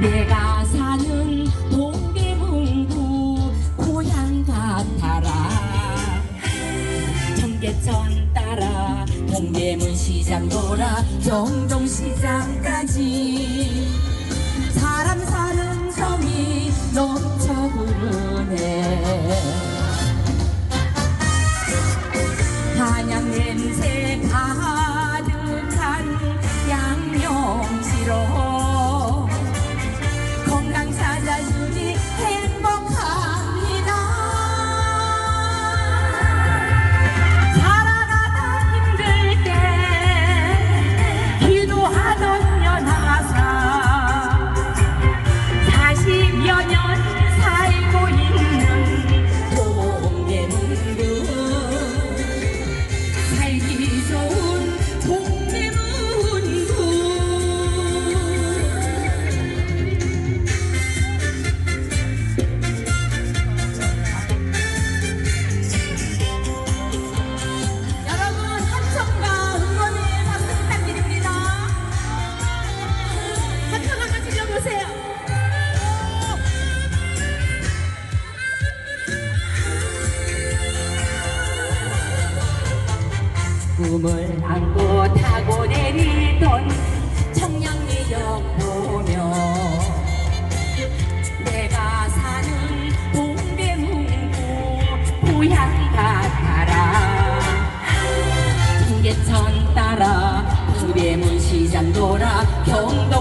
내가 사는 동대문구 고향 같아라. 청계천 따라 동대문 시장 돌아 정동시장까지. 사람 사는 정이 넘쳐 꿈을 안고 타고 내리던 청량리역 보며 내가 사는 동대문구 고향 같아라 청계천 따라 구대문 시장 돌아 경동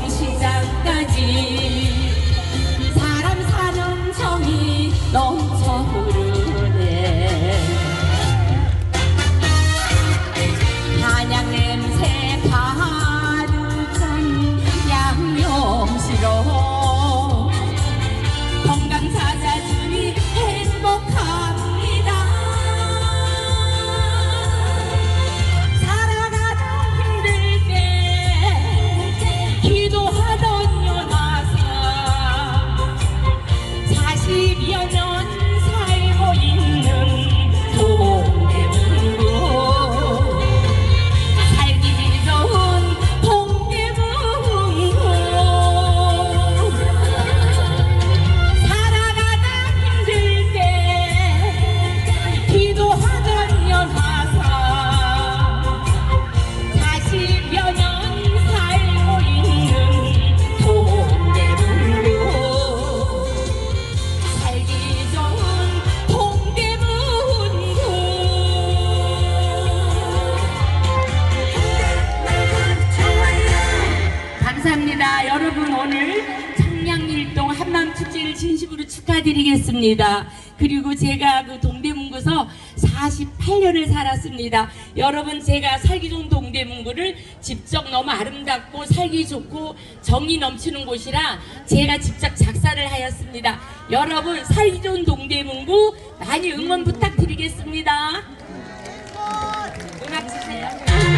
감사합니다. 여러분 오늘 청량일동 한마음축제를 진심으로 축하드리겠습니다. 그리고 제가 그 동대문구서 48년을 살았습니다. 여러분 제가 살기 좋은 동대문구를 직접 너무 아름답고 살기 좋고 정이 넘치는 곳이라 제가 직접 작사를 하였습니다. 여러분 살기 좋은 동대문구 많이 응원 부탁드리겠습니다. 음악 주세요.